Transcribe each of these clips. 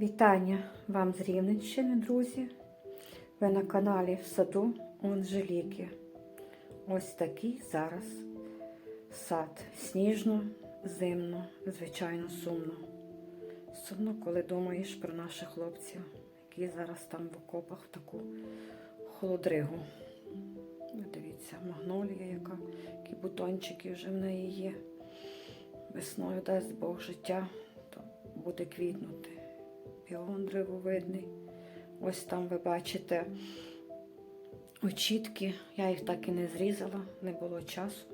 Вітання вам з Рівненщини, друзі. Ви на каналі в саду Анжеліки. Ось такий зараз сад. Сніжно, зимно, звичайно, сумно. Сумно, коли думаєш про наших хлопців, які зараз там в окопах таку холодригу. Дивіться, магнолія, яка, які бутончики вже в неї є. Весною дасть Бог життя, то буде квітнути. Піон древовидний. Ось там ви бачите очітки. Я їх так і не зрізала, не було часу.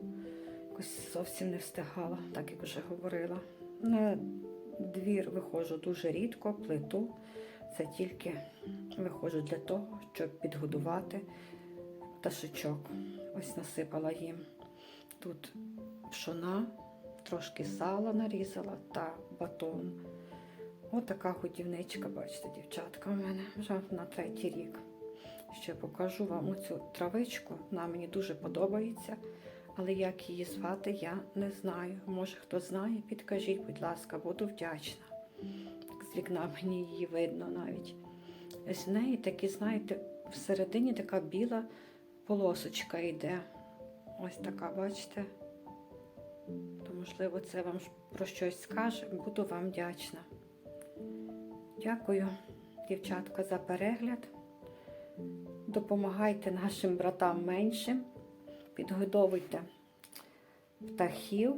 Якось зовсім не встигала, так як вже говорила. На двір виходжу дуже рідко, плиту. Це тільки виходжу для того, щоб підгодувати пташечок. Ось насипала їм тут пшона, трошки сала нарізала та батон. Ось така годівничка, бачите, дівчатка, у мене вже на третій рік. Ще покажу вам оцю травичку. Вона мені дуже подобається, але як її звати, я не знаю. Може, хто знає, підкажіть, будь ласка, буду вдячна. З вікна мені її видно навіть. В неї такі, знаєте, всередині така біла полосочка йде. Ось така, бачите? То, можливо, це вам про щось скаже. Буду вам вдячна. Дякую, дівчатка, за перегляд. Допомагайте нашим братам меншим, підгодовуйте птахів.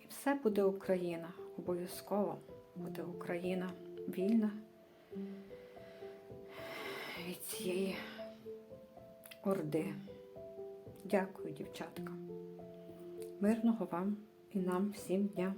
І все буде Україна. Обов'язково буде Україна вільна від цієї орди. Дякую, дівчатка. Мирного вам і нам всім дня.